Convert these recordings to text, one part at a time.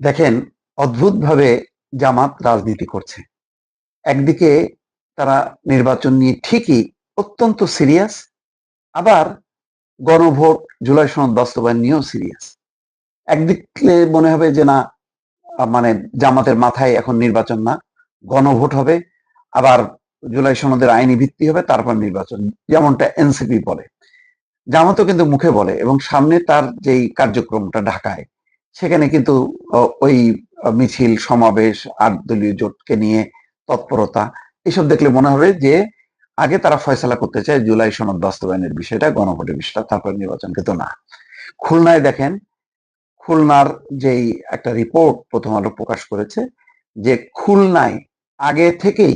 দেখেন, অদ্ভুতভাবে জামাত রাজনীতি করছে। একদিকে তারা নির্বাচন নিয়ে ঠিকই অত্যন্ত সিরিয়াস, আবার গণভোট জুলাই সনদ বাস্তবায়ন নিয়েও সিরিয়াস। একদিকে মনে হবে যে, না মানে জামাতের মাথায় এখন নির্বাচন না, গণভোট হবে, আবার জুলাই সনদের আইনি ভিত্তি হবে, তারপর নির্বাচন, যেমনটা এনসিপি বলে। জামাতও কিন্তু মুখে বলে এবং সামনে তার যেই কার্যক্রমটা ঢাকায় সেখানে কিন্তু ওই মিছিল, সমাবেশ আট দলীয় জোটকে নিয়ে তৎপরতা, এসব দেখলে মনে হবে যে আগে তারা ফয়সালা করতে চায় জুলাই সনদ বাস্তবায়নের বিষয়টা গণভোটের বিষয়টা, তারপর নির্বাচন কিন্তু না। খুলনায় দেখেন, খুলনার যেই একটা রিপোর্ট প্রথম আলো প্রকাশ করেছে যে খুলনায় আগে থেকেই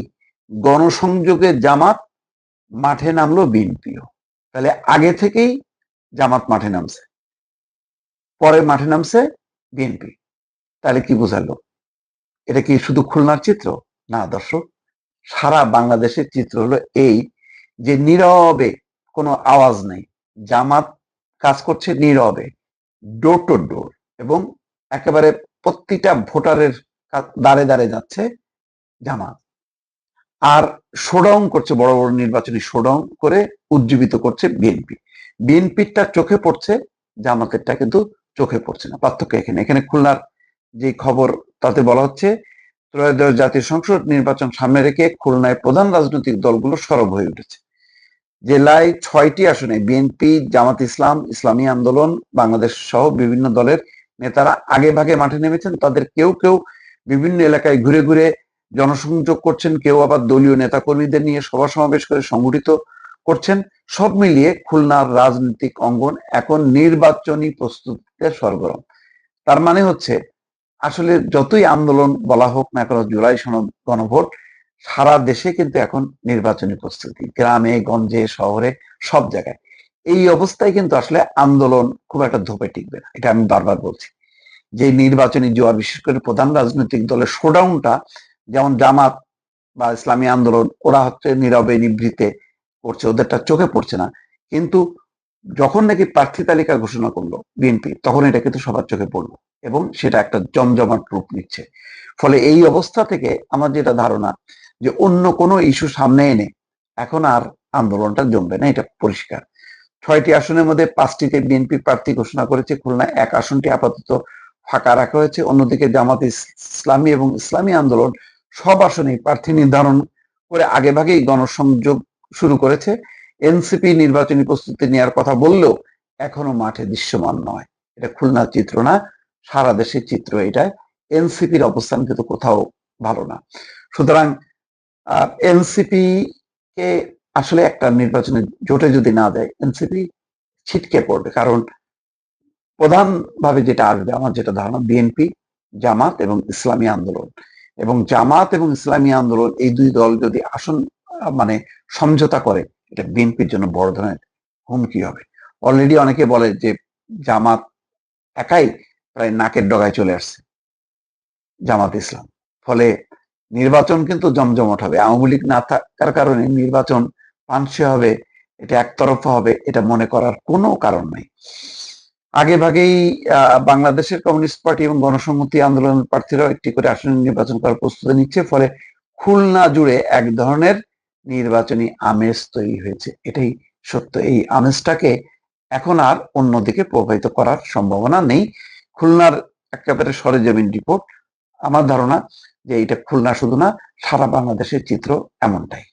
গণসংযোগে জামাত মাঠে নামলো বিএনপিও। তাহলে আগে থেকেই জামাত মাঠে নামছে। পরে মাঠে নামছে বিএনপি। তাহলে কি বোঝালো? এটা কি শুধু খুলনার চিত্র? না দর্শক, সারা বাংলাদেশের চিত্র হলো এই যে নীরবে কোনো আওয়াজ নেই। জামাত কাজ করছে নীরবে ডোর টু ডোর এবং একেবারে প্রতিটা ভোটারের দাঁড়ে দাঁড়ে যাচ্ছে জামাত। আর শোডাউন করছে, বড় বড় নির্বাচনী শোডাউন করে উজ্জীবিত করছে বিএনপি। বিএনপিরটা চোখে পড়ছে, জামাতেরটা কিন্তু চোখে পড়ছে না, পার্থক্য এখানে। এখানে খুলনার যে খবর, তাতে বলা হচ্ছে, ত্রয়োদশ জাতীয় সংসদ নির্বাচন সামনে রেখে খুলনায় প্রধান রাজনৈতিক দলগুলো সরব হয়ে উঠেছে। জেলায় ছয়টি আসনে, বিএনপি, জামাত ইসলাম, ইসলামী আন্দোলন, বাংলাদেশ সহ বিভিন্ন দলের নেতারা আগে ভাগে মাঠে নেমেছেন। তাদের কেউ কেউ বিভিন্ন এলাকায় ঘুরে ঘুরে জনসংযোগ করছেন, কেউ আবার দলীয় নেতাকর্মীদের নিয়ে সভা সমাবেশ করে সংগঠিত করছেন। সব মিলিয়ে খুলনার রাজনৈতিক অঙ্গন এখন নির্বাচনী প্রস্তুতিতে সরগরম। তার মানে হচ্ছে, আসলে যতই আন্দোলন বলা হোক না কেন, জুলাই সনদ গণভোট, সারা দেশে কিন্তু এখন নির্বাচনী প্রস্তুতি, গ্রামে, গঞ্জে, শহরে, সব জায়গায়। এই অবস্থায় কিন্তু আসলে আন্দোলন খুব একটা ধোপে টিকবে না, এটা আমি বারবার বলছি। যে নির্বাচনী জোয়ার, বিশেষ করে প্রধান রাজনৈতিক দলের শোডাউনটা যেমন জামাত বা ইসলামী আন্দোলন, ওরা হচ্ছে নীরবে, নিভৃতে করছে, ওদেরটা চোখে পড়ছে না। কিন্তু যখন নাকি প্রার্থী তালিকা ঘোষণা করল বিএনপি, তখন এটা কিন্তু সবার চোখে পড়ল এবং সেটা একটা জমজমাট রূপ নিচ্ছে। ফলে এই অবস্থা থেকে আমার যেটা ধারণা যে অন্য কোনো ইস্যু সামনে এনে এখন আর আন্দোলনটা জমবে না, এটা পরিষ্কার। ছয়টি আসনের মধ্যে পাঁচটিতে বিএনপি প্রার্থী ঘোষণা করেছে, খুলনায় এক আসনটি আপাতত ফাঁকা রাখা হয়েছে। অন্যদিকে জামাত ইসলামী এবং ইসলামী আন্দোলন সব আসনেই প্রার্থী নির্ধারণ করে আগেভাগেই গণসংযোগ শুরু করেছে। এনসিপি নির্বাচনী প্রস্তুতি নেওয়ার কথা বললেও এখনও মাঠে দৃশ্যমান নয়। এটা খুলনার চিত্র না, সারা দেশের চিত্র এটা। এনসিপির অবস্থান কিন্তু কোথাও ভালো না। সুতরাং এনসিপি কে আসলে একটা নির্বাচনের জোটে যদি না দেয়, এনসিপি ছিটকে পড়বে। কারণ প্রধানভাবে যেটা আসবে, আমার যেটা ধারণা, বিএনপি, জামাত এবং ইসলামী আন্দোলন। এবং জামাত এবং ইসলামী আন্দোলন, এই দুই দল যদি আসন মানে সমঝোতা করে এটা বিএনপির জন্য বড় ধরনের হুমকি হবে। অলরেডি অনেকে বলে যে জামাত একাই প্রায় নাকের ডগায় চলে আসছে, জামাত ইসলাম। ফলে নির্বাচন কিন্তু জমজমট হবে। আওয়ামী লীগ না থাকার কারণে নির্বাচন পানসে হবে, এটা একতরফা হবে, এটা মনে করার কোনো কারণ নেই। আগে ভাগেই বাংলাদেশের কমিউনিস্ট পার্টি এবং গণসম্মতি আন্দোলনের প্রার্থীরাও একটি করে আসন নির্বাচন করার প্রস্তুতি নিচ্ছে। ফলে খুলনা জুড়ে এক ধরনের নির্বাচনী আমেজ তৈরি হয়েছে। এটাই সত্য। এই আমেজটাকে এখন আর অন্যদিকে প্রবাহিত করার সম্ভাবনা নেই। খুলনার একেবারে সরেজমিন রিপোর্ট। আমার ধারণা যে এটা খুলনা শুধু না, সারা বাংলাদেশের চিত্র এমনটাই।